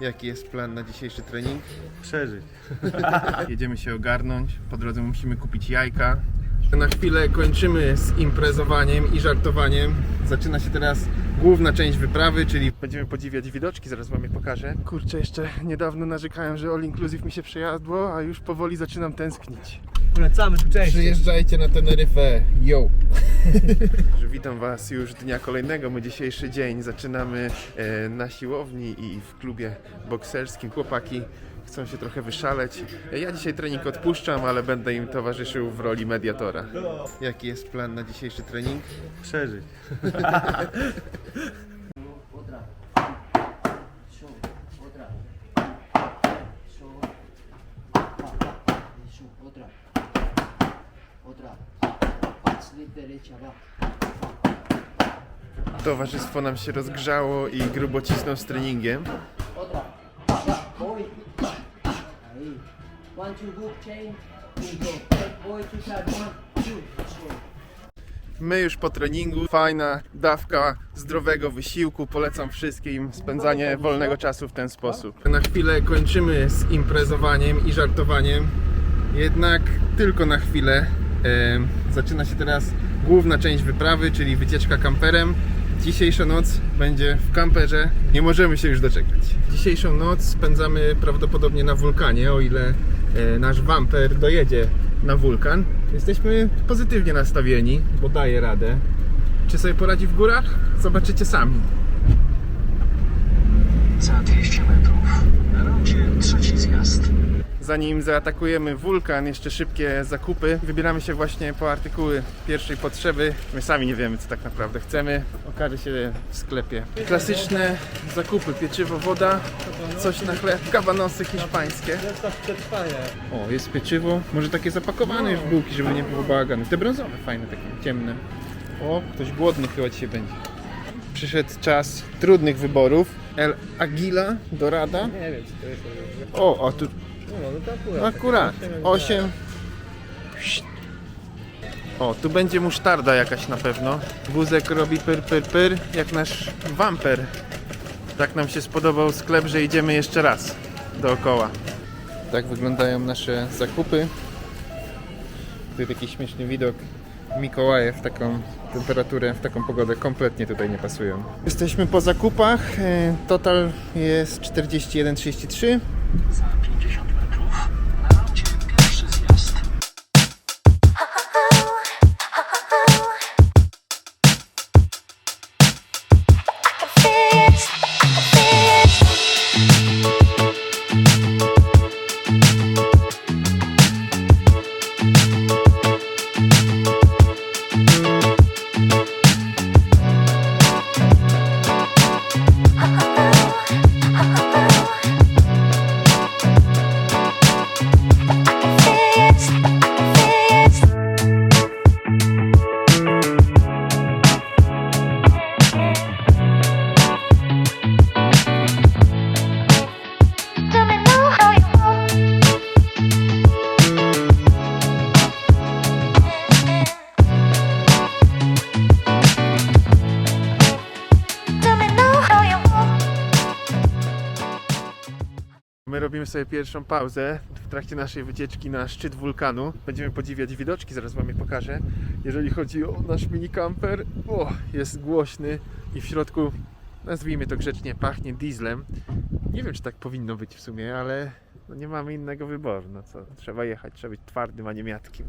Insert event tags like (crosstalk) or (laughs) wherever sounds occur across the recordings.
Jaki jest plan na dzisiejszy trening? Przeżyć. (laughs) Jedziemy się ogarnąć. Po drodze musimy kupić jajka. Na chwilę kończymy z imprezowaniem i żartowaniem. Zaczyna się teraz główna część wyprawy, czyli będziemy podziwiać widoczki, zaraz wam je pokażę. Kurczę, jeszcze niedawno narzekałem, że all inclusive mi się przejadło, a już powoli zaczynam tęsknić. Polecamy tu częściej. Przyjeżdżajcie na Teneryfę, yo! (laughs) Witam Was już dnia kolejnego. My dzisiejszy dzień zaczynamy e, na siłowni i w klubie bokserskim. Chłopaki chcą się trochę wyszaleć. Ja dzisiaj trening odpuszczam, ale będę im towarzyszył w roli mediatora. Jaki jest plan na dzisiejszy trening? Przeżyć. (laughs) otra, patrz, derecha, va, Towarzystwo nam się rozgrzało i grubo cisną z treningiem. otra, va, va, boy, ahí, one, two, good chain, punto, take boy to side, one, two, show. My już po treningu, fajna dawka zdrowego wysiłku. Polecam wszystkim spędzanie wolnego czasu w ten sposób. Na chwilę kończymy z imprezowaniem i żartowaniem. Jednak tylko na chwilę. Zaczyna się teraz główna część wyprawy, czyli wycieczka kamperem. Dzisiejsza noc będzie w kamperze. Nie możemy się już doczekać. Dzisiejszą noc spędzamy prawdopodobnie na wulkanie, o ile e, nasz wamper dojedzie na wulkan. Jesteśmy pozytywnie nastawieni, bo daje radę. Czy sobie poradzi w górach? Zobaczycie sami. Za 200 metrów na rondzie trzeci zjazd. Zanim zaatakujemy wulkan, jeszcze szybkie zakupy. Wybieramy się właśnie po artykuły pierwszej potrzeby. My sami nie wiemy, co tak naprawdę chcemy. Okaże się w sklepie. Klasyczne zakupy: pieczywo, woda, coś na chleb, kawanosy hiszpańskie. O, jest pieczywo. Może takie zapakowane już w bułki, żeby nie było bałaganu. Te brązowe, fajne, takie ciemne. O, ktoś głodny chyba dzisiaj będzie. Przyszedł czas trudnych wyborów. El Aguila Dorada. Nie wiem, czy to jest... O, a tu akurat. Akurat. 8. O, tu będzie musztarda jakaś na pewno. Wózek robi pyr, pyr, pyr, jak nasz wamper. Tak nam się spodobał sklep, że idziemy jeszcze raz dookoła. Tak wyglądają nasze zakupy. Tu taki śmieszny widok. Mikołaje w taką temperaturę, w taką pogodę kompletnie tutaj nie pasują. Jesteśmy po zakupach. E, Total jest 41,33. Za 50 robimy sobie pierwszą pauzę w trakcie naszej wycieczki na szczyt wulkanu. Będziemy podziwiać widoczki, zaraz Wam je pokażę. Jeżeli chodzi o nasz mini camper, o, jest głośny i w środku, nazwijmy to grzecznie, pachnie dieslem. Nie wiem, czy tak powinno być w sumie, ale no nie mamy innego wyboru. No co, trzeba jechać, trzeba być twardym, a nie miatkim.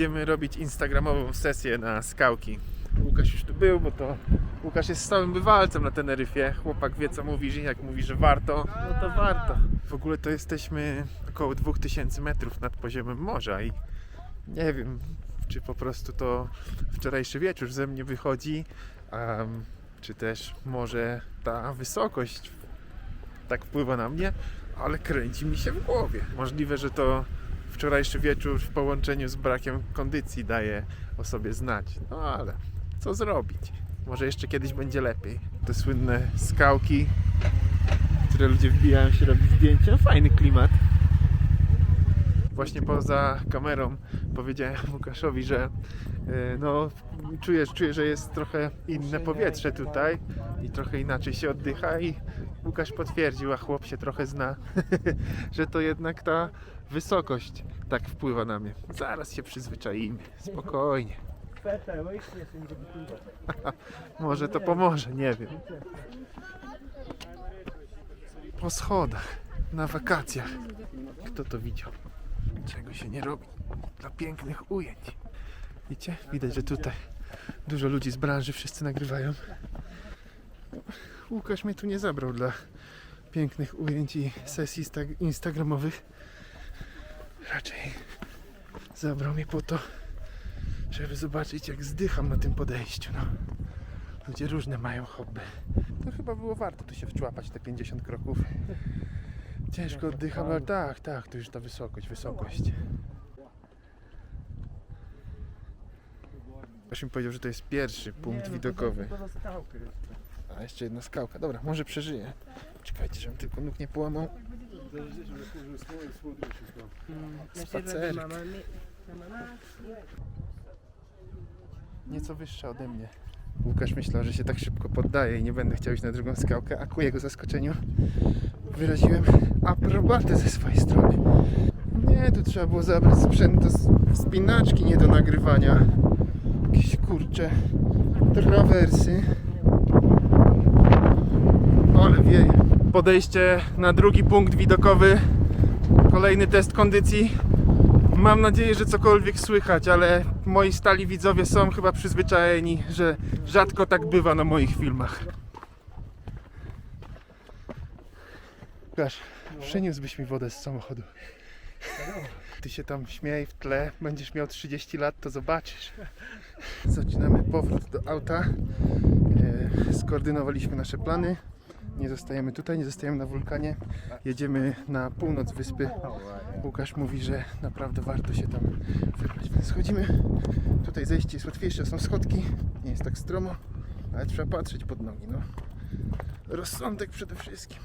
Idziemy robić instagramową sesję na skałki. Łukasz już tu był, bo to Łukasz jest stałym bywalcem na Teneryfie. Chłopak wie co mówi, że jak mówi, że warto, no to warto. W ogóle to jesteśmy około 2000 metrów nad poziomem morza i nie wiem, czy po prostu to wczorajszy wieczór ze mnie wychodzi, em, czy też może ta wysokość tak wpływa na mnie, ale kręci mi się w głowie. Możliwe, że to wczorajszy wieczór w połączeniu z brakiem kondycji daje o sobie znać. No ale co zrobić? Może jeszcze kiedyś będzie lepiej. Te słynne skałki, które ludzie wbijają się robić zdjęcia. Fajny klimat. właśnie poza kamerą powiedziałem Łukaszowi, że e, no czuję, czuję, że jest trochę inne powietrze tutaj i trochę inaczej się oddycha i Łukasz potwierdził, a chłop się trochę zna, (laughs) że to jednak ta wysokość tak wpływa na mnie. Zaraz się przyzwyczaimy, spokojnie. (laughs) Może to pomoże, nie wiem. Po schodach, na wakacjach. Kto to widział? Czego się nie robi dla pięknych ujęć. Widzicie? Widać, że tutaj dużo ludzi z branży, wszyscy nagrywają. Łukasz mnie tu nie zabrał dla pięknych ujęć i sesji insta- instagramowych. Raczej zabrał mnie po to, żeby zobaczyć jak zdycham na tym podejściu. No. Ludzie różne mają hobby. To chyba było warto tu się wczłapać te 50 kroków. Ciężko oddycham, ale tak, tak, to już ta wysokość, wysokość. Ktoś mi powiedział, że to jest pierwszy punkt widokowy. A jeszcze jedna skałka. Dobra, może przeżyję. Czekajcie, żebym tylko nóg nie połamał. Spacer. Nieco wyższa ode mnie. Łukasz myślał, że się tak szybko poddaje i nie będę chciał iść na drugą skałkę, a ku jego zaskoczeniu wyraziłem aprobatę ze swojej strony. Nie, tu trzeba było zabrać sprzęt do wspinaczki, nie do nagrywania. Jakieś kurcze trawersy. Ale wieje. Podejście na drugi punkt widokowy. Kolejny test kondycji. Mam nadzieję, że cokolwiek słychać, ale moi stali widzowie są chyba przyzwyczajeni, że rzadko tak bywa na moich filmach. Łukasz, przyniósłbyś mi wodę z samochodu. Ty się tam śmiej w tle, będziesz miał 30 lat, to zobaczysz. Zaczynamy powrót do auta. E, Skoordynowaliśmy nasze plany. Nie zostajemy tutaj, nie zostajemy na wulkanie. Jedziemy na północ wyspy. Łukasz mówi, że naprawdę warto się tam wybrać, więc schodzimy. Tutaj zejście jest łatwiejsze, są schodki, nie jest tak stromo, ale trzeba patrzeć pod nogi, no. Rozsądek przede wszystkim.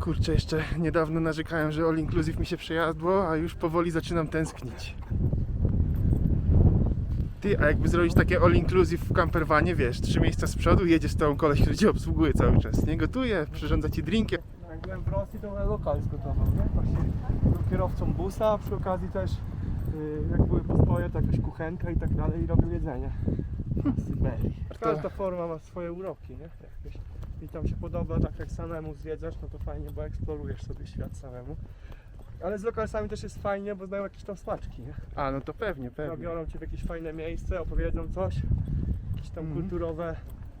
Kurczę, jeszcze niedawno narzekałem, że all inclusive mi się przejadło, a już powoli zaczynam tęsknić. Ty, a jakby zrobić takie all inclusive w camperwanie, wiesz, trzy miejsca z przodu, jedzie z tobą koleś, który cię obsługuje cały czas, nie gotuje, przyrządza ci drinkiem. Jak byłem w Rosji, to lokal zgotował, nie? Właśnie był kierowcą busa, a przy okazji też y, jak były postoje, to jakaś kuchenka i tak dalej i robił jedzenie. Syberii. Każda forma ma swoje uroki, nie? Jakieś. I tam się podoba, tak jak samemu zwiedzasz, no to fajnie, bo eksplorujesz sobie świat samemu. Ale z lokalsami też jest fajnie, bo znają jakieś tam smaczki, nie? A, no to pewnie, pewnie. Zabiorą cię w jakieś fajne miejsce, opowiedzą coś, jakieś tam Mhm. kulturowe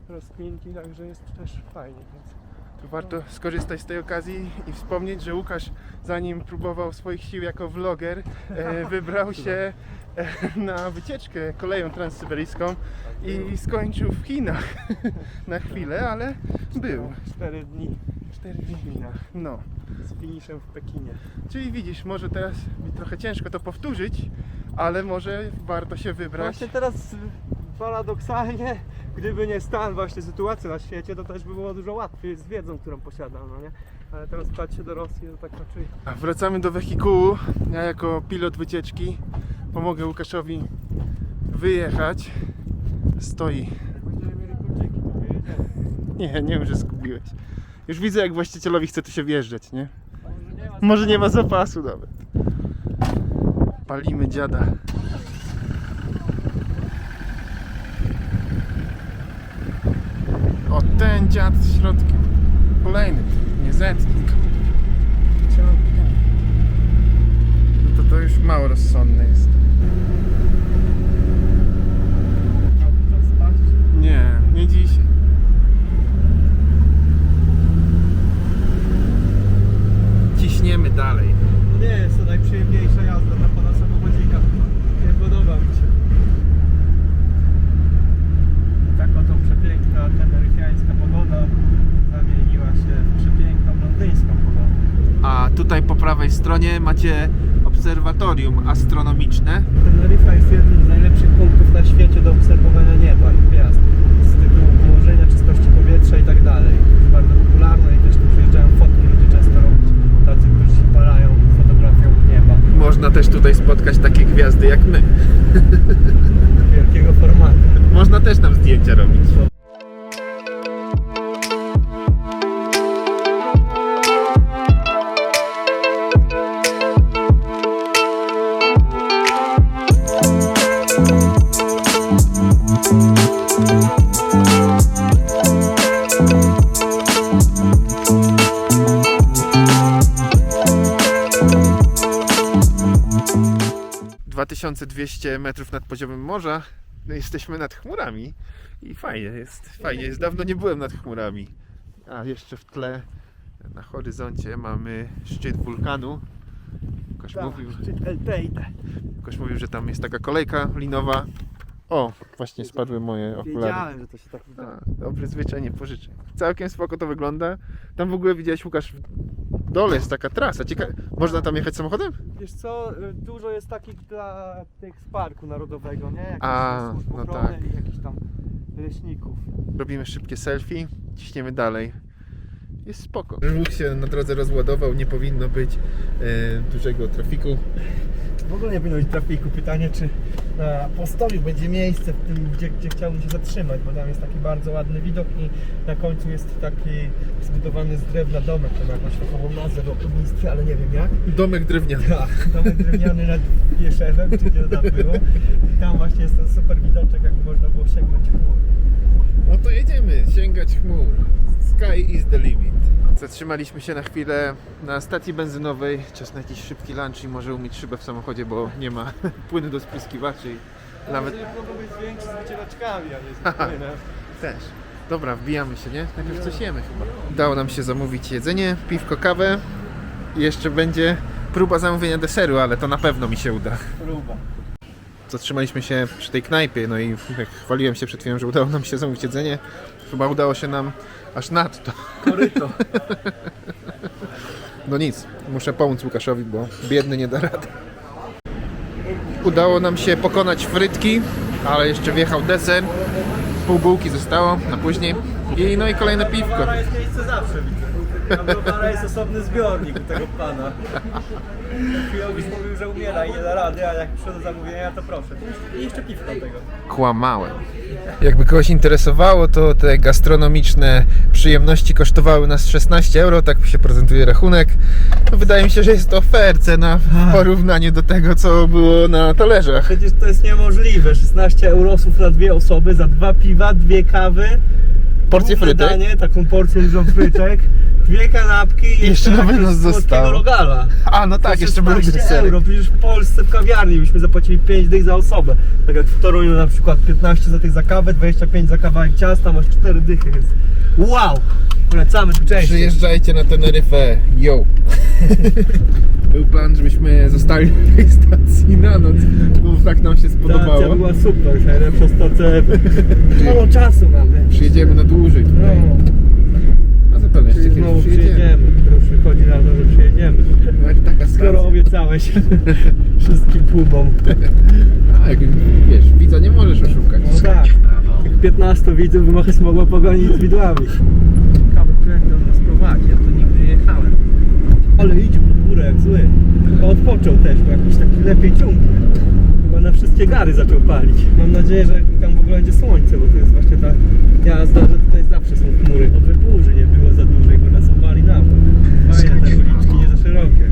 rozkminki, także jest też fajnie. Więc Tu warto skorzystać z tej okazji i wspomnieć, że Łukasz, zanim próbował swoich sił jako vloger, e, (laughs) wybrał się e, na wycieczkę koleją transsyberyjską i skończył w Chinach (laughs) na chwilę, ale był. cztery dni Chinach. No, z finiszem w Pekinie. czyli widzisz, może teraz mi trochę ciężko to powtórzyć, ale może warto się wybrać. Właśnie teraz paradoksalnie, gdyby nie stan właśnie sytuacji na świecie, to też by było dużo łatwiej z wiedzą, którą posiadam, no nie? Ale teraz patrzę do Rosji, to tak raczej A Wracamy do wehikułu. Ja jako pilot wycieczki pomogę Łukaszowi wyjechać. Stoi. jak będziemy mieli kluczyki, to wyjedziemy. Nie, nie wiem, że zgubiłeś. Już widzę, jak właścicielowi chce tu się wjeżdżać, nie? Może nie ma zapasu nawet. Palimy dziada. O, ten dziad z środkiem. Kolejny, niezetnik. No to to już mało rozsądne jest. Nie, nie dzisiaj. prawej stronie macie obserwatorium astronomiczne. Teneryfa jest jednym z najlepszych punktów na świecie do obserwowania nieba i gwiazd z tytułu położenia, czystości powietrza i tak dalej. Jest bardzo popularne i też tu przyjeżdżają fotki, ludzie często robić tacy, którzy się palają fotografią nieba. Można też tutaj spotkać takie gwiazdy jak my. Wielkiego formatu. Można też tam zdjęcia robić. 2200 metrów nad poziomem morza. No jesteśmy nad chmurami i fajnie jest, fajnie jest. Dawno nie byłem nad chmurami. A jeszcze w tle na horyzoncie mamy szczyt wulkanu. Ktoś Tak, mówił, szczyt El Teide. ktoś mówił, że tam jest taka kolejka linowa. O, właśnie spadły moje okulary. Wiedziałem, że to się tak A, wydarzy. dobry zwyczaj nie pożyczę. Całkiem spoko to wygląda. Tam w ogóle widziałeś Łukasz dole jest taka trasa. Cieka... Można tam jechać samochodem? Wiesz co, y, dużo jest takich dla tych z parku narodowego, nie? Jakichś A, służb no tak. i jakichś tam leśników. Robimy szybkie selfie, ciśniemy dalej. Jest spoko. Łuk się na drodze rozładował, nie powinno być e, dużego trafiku. W ogóle nie powinno być trafiku. Pytanie, czy na postoju będzie miejsce w tym, gdzie, gdzie chciałbym się zatrzymać, bo tam jest taki bardzo ładny widok i na końcu jest taki zbudowany z drewna domek, to ma jakąś fachową nazwę w okrutnictwie, ale nie wiem jak. Domek drewniany. Tak, domek drewniany nad Jeszewem, czy gdzie to tam było. I tam właśnie jest ten super widoczek, jakby można było sięgnąć chmur. No to jedziemy, sięgać chmur. Sky is the limit. Zatrzymaliśmy się na chwilę na stacji benzynowej. Czas na jakiś szybki lunch i może umyć szybę w samochodzie, bo nie ma (laughs) płynu do spryskiwaczy. i Nawet mogą być większe z wycieraczkami, a nie z płynem. (laughs) też. Dobra, wbijamy się, nie? Najpierw coś jemy chyba. Udało nam się zamówić jedzenie, piwko, kawę. I jeszcze będzie próba zamówienia deseru, ale to na pewno mi się uda. Próba. Zatrzymaliśmy się przy tej knajpie, no i jak chwaliłem się przed chwilą, że udało nam się zamówić jedzenie. Chyba udało się nam aż nadto. Koryto. No nic, muszę pomóc Łukaszowi, bo biedny nie da rady. Udało nam się pokonać frytki, ale jeszcze wjechał deser. Pół bułki zostało na później. I no i kolejne piwko. Jest miejsce zawsze, widzę. Tam browara jest osobny zbiornik u tego pana. Chwilowiś mówił, że umiera i nie da rady, a jak przyszło do zamówienia, to proszę. I jeszcze piwko do tego. Kłamałem. Jakby kogoś interesowało, to te gastronomiczne przyjemności kosztowały nas 16 euro, tak się prezentuje rachunek. No, wydaje mi się, że jest to fair cena w porównaniu do tego, co było na talerzach. Przecież to jest niemożliwe. 16 eurosów na dwie osoby za dwa piwa, dwie kawy. Porcję główne frytek. Danie, taką porcję dużą fryczek. Dwie kanapki i Jeszcze na wynos zostało. rogala. A, no tak, jeszcze 16 desery. euro, przecież w Polsce w kawiarni byśmy zapłacili 5 dych za osobę. Tak jak w Toruniu na przykład 15 za tych za kawę, 25 za kawałek ciasta, masz 4 dychy, więc wow! Polecamy tu częściej. Przyjeżdżajcie na Teneryfę, yo! (laughs) Był plan, żebyśmy zostali w tej stacji na noc, bo tak nam się Stacja spodobało. była super, najlepsza stacja ever. Mało czasu mamy. Przyjedziemy na dłużej No, tutaj. A zapewne jeszcze czyli kiedyś znowu przyjedziemy. przyjedziemy. To już wychodzi na to, że przyjedziemy. Jak taka Skoro stacja. obiecałeś (laughs) wszystkim płumom. (laughs) A, jak wiesz, widza nie możesz oszukać. No tak. Tych 15 widzów by może mogło pogonić z widłami. Ciekawe, którędy on nas prowadzi, ja tu nigdy nie jechałem. Ale idzie górę jak zły. Chyba odpoczął też, bo jakiś taki lepiej ciągnie. Chyba na wszystkie gary zaczął palić. Mam nadzieję, że tam w ogóle będzie słońce, bo to jest właśnie ta jazda, że tutaj zawsze są chmury. Oby burzy nie było za dużej, bo nas opali na Fajne te uliczki, nie za szerokie.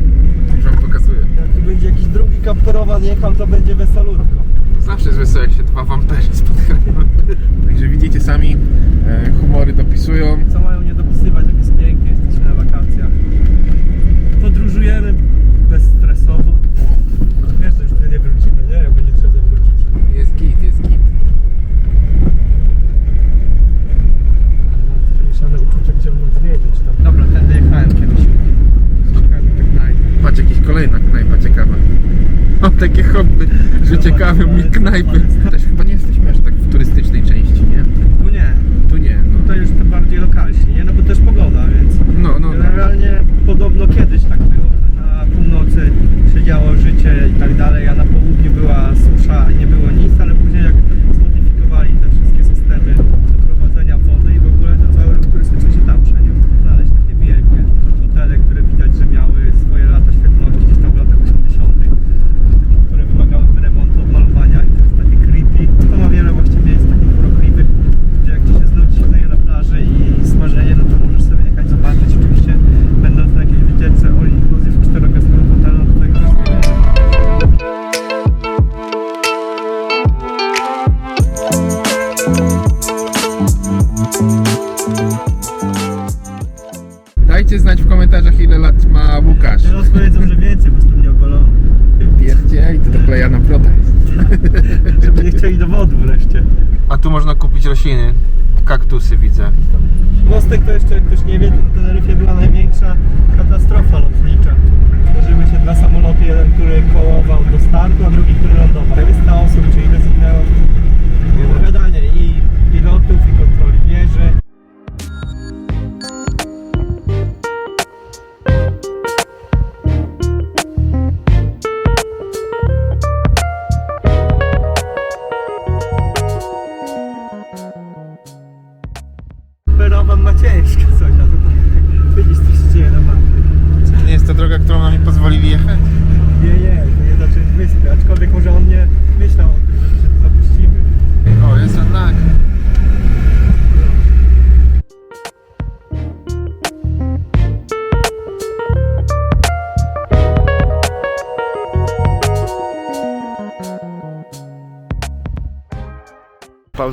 Już wam pokazuję. Jak tu będzie jakiś drugi kaptorowan jechał, to będzie wesolutko. Zawsze jest wesoło, jak się dwa wampery spotkają. (laughs) Także widzicie sami, e, humory dopisują. Co mają nie dopisywać, jak jest pięknie, jesteśmy na wakacjach. Podróżujemy bezstresowo. Wiesz, że już tu nie wrócimy, nie? Jak będzie trzeba wrócić. Jest git, jest git. Mieszane uczucia, gdzie on nas wiedzieć tam. Dobra, tędy jechałem kiedyś. Patrz, jakaś kolejna knajpa ciekawa. (laughs) Mam takie hobby, że ciekawe mi knajpy. Też chyba nie jesteśmy aż tak w turystycznej części, nie? Tu nie, Tu nie, no. tutaj już to bardziej lokalsi, nie? No bo też pogoda, więc... No, no, no. Generalnie podobno kiedyś tak było, że na północy się działo życie i tak dalej, a na południu była susza i nie było rośliny. Kaktusy widzę. Mostek to jeszcze, jak ktoś nie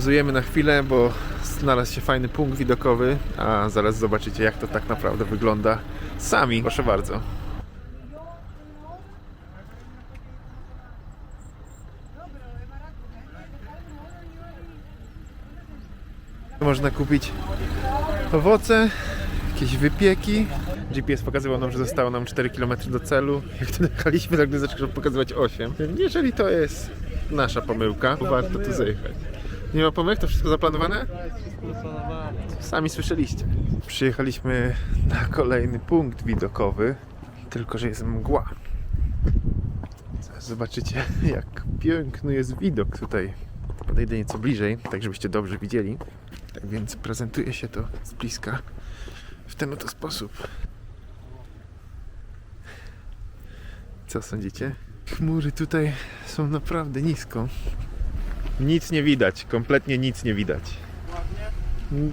Pauzujemy na chwilę, bo znalazł się fajny punkt widokowy, a zaraz zobaczycie jak to tak naprawdę wygląda sami. Proszę bardzo. Można kupić owoce, jakieś wypieki. GPS pokazywał nam, że zostało nam 4 km do celu. Jak tu jechaliśmy, nagle zaczął pokazywać 8. Jeżeli to jest nasza pomyłka, to warto tu zajechać. Nie ma pomyłek? To wszystko zaplanowane? Sami słyszeliście. Przyjechaliśmy na kolejny punkt widokowy, tylko że jest mgła. Zobaczycie, jak piękny jest widok tutaj. Podejdę nieco bliżej, tak żebyście dobrze widzieli. Tak więc prezentuje się to z bliska w ten oto sposób. Co sądzicie? Chmury tutaj są naprawdę nisko. Nic nie widać, kompletnie nic nie widać.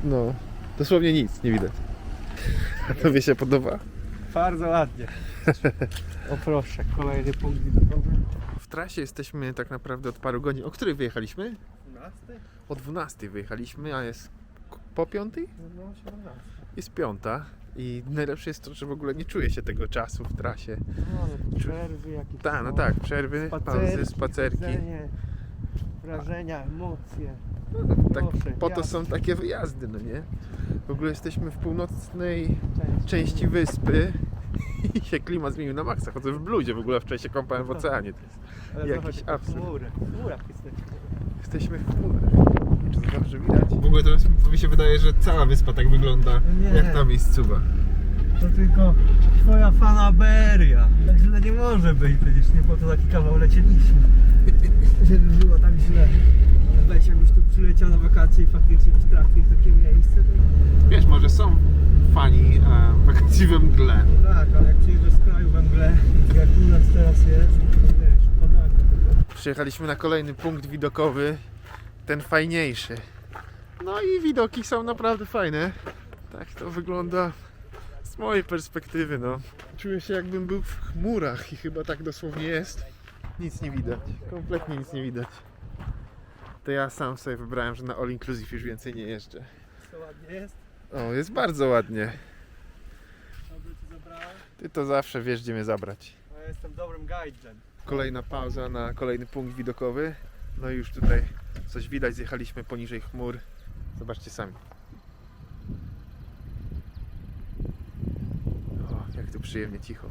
No, dosłownie nic nie widać. A tobie się podoba? Bardzo ładnie. (laughs) O proszę, kolejny punkt widokowy. W trasie jesteśmy tak naprawdę od paru godzin. O której wyjechaliśmy? 12? O 12 wyjechaliśmy, a jest po 5? No, 17. Jest piąta. I najlepsze jest to, że w ogóle nie czuję się tego czasu w trasie. No, ale przerwy jakieś. Tak, no tak, przerwy, pauzy, spacerki. chodzenie, Wrażenia, emocje. Tak, Proszę, po to są takie wyjazdy, no nie? W ogóle jesteśmy w północnej Część. części wyspy (laughs) i się klimat zmienił na maksa. Chodzę w bluzie, w ogóle wczoraj się kąpałem w (laughs) oceanie. To jest, Ale jakiś absurd. chmury. W chmurach jesteśmy. jesteśmy w chmurach. Czy to dobrze widać? W ogóle to, jest, to mi się wydaje, że cała wyspa tak wygląda, Nie. jak ta miejscowa. To tylko twoja fanaberia. Tak źle nie może być, przecież nie po to taki kawał lecieliśmy. Żeby było tak źle. Ale weź jakbyś tu przyleciał na wakacje i faktycznie byś trafił w takie miejsce, to Wiesz, może są fani e, (laughs) wakacji we mgle. tak, ale jak przyjeżdżasz z kraju we mgle, jak u nas teraz jest, to wiesz, podaga tylko. Przyjechaliśmy na kolejny punkt widokowy, ten fajniejszy. No i widoki są naprawdę fajne. Tak to wygląda z mojej perspektywy, no. Czuję się jakbym był w chmurach i chyba tak dosłownie jest. Nic nie widać, kompletnie nic nie widać. To ja sam sobie wybrałem, że na all inclusive już więcej nie jeżdżę. Co ładnie jest, O, jest bardzo ładnie. dobrze ci zabrałem. Ty to zawsze wiesz, gdzie mnie zabrać. No, ja jestem dobrym guidem. Kolejna pauza na kolejny punkt widokowy. No i już tutaj coś widać, zjechaliśmy poniżej chmur. Zobaczcie sami. O, jak tu przyjemnie cicho.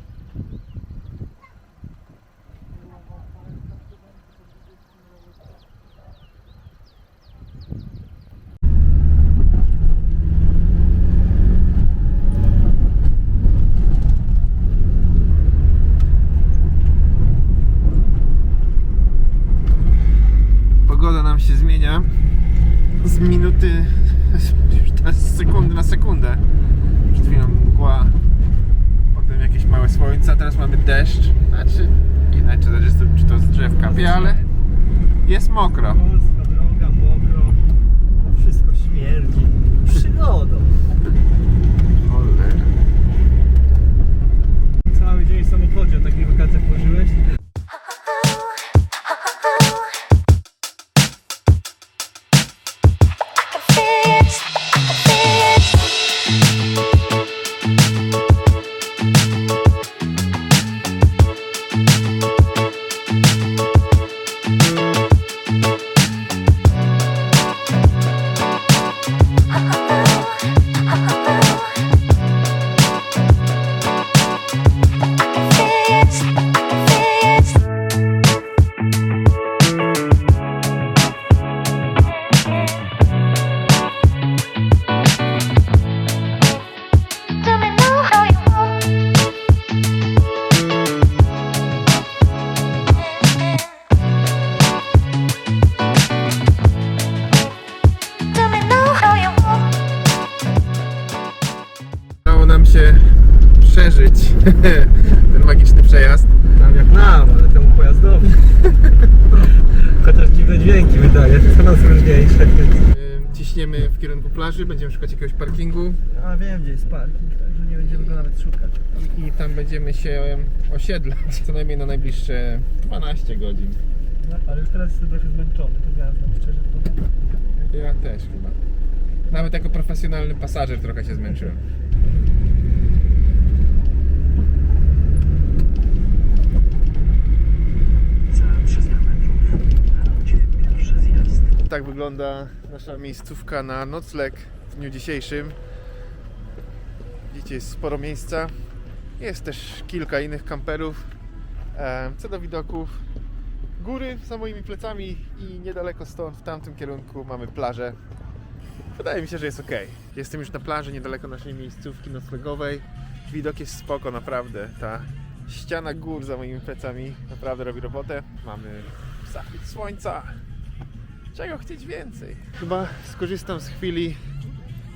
(laughs) ten magiczny przejazd. Nam jak nam, ale temu pojazdowi. (laughs) Chociaż dziwne dźwięki wydaje, to nas różniejsze. Ciśniemy w kierunku plaży, będziemy szukać jakiegoś parkingu A wiem gdzie jest parking, także nie będziemy go nawet szukać. i, i tam będziemy się osiedlać co najmniej na najbliższe 12 godzin. No, ale już teraz jestem trochę zmęczony, to ja szczerze powiem. Ja też chyba. Nawet jako profesjonalny pasażer trochę się zmęczyłem. Za 300 metrów na rondzie pierwszy zjazd. Tak wygląda nasza miejscówka na nocleg w dniu dzisiejszym. Widzicie, jest sporo miejsca. Jest też kilka innych kamperów. E, Co do widoków, góry za moimi plecami i niedaleko stąd, w tamtym kierunku mamy plażę. Wydaje mi się, że jest ok. Jestem już na plaży, niedaleko naszej miejscówki noclegowej. Widok jest spoko, naprawdę. Ta ściana gór za moimi plecami naprawdę robi robotę. Mamy zachód słońca. Czego chcieć więcej? Chyba skorzystam z chwili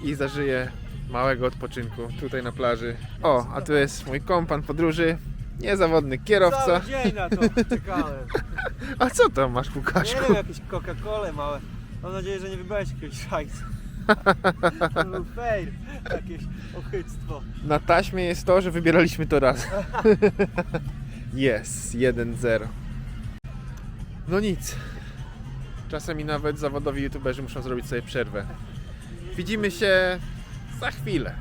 i zażyję małego odpoczynku tutaj na plaży. O, a tu jest mój kompan podróży, niezawodny kierowca. Cały dzień na to czekałem. (laughs) A co tam masz, Nie Łukaszku? wiem, jakieś Coca-Colę małe. Mam nadzieję, że nie wybrałeś jakiegoś szajsu. To był (laughs) fail, jakieś ochyctwo. Na taśmie jest to, że wybieraliśmy to raz. (laughs) Jest, 1-0. No nic. Czasami nawet zawodowi youtuberzy muszą zrobić sobie przerwę. Widzimy się za chwilę.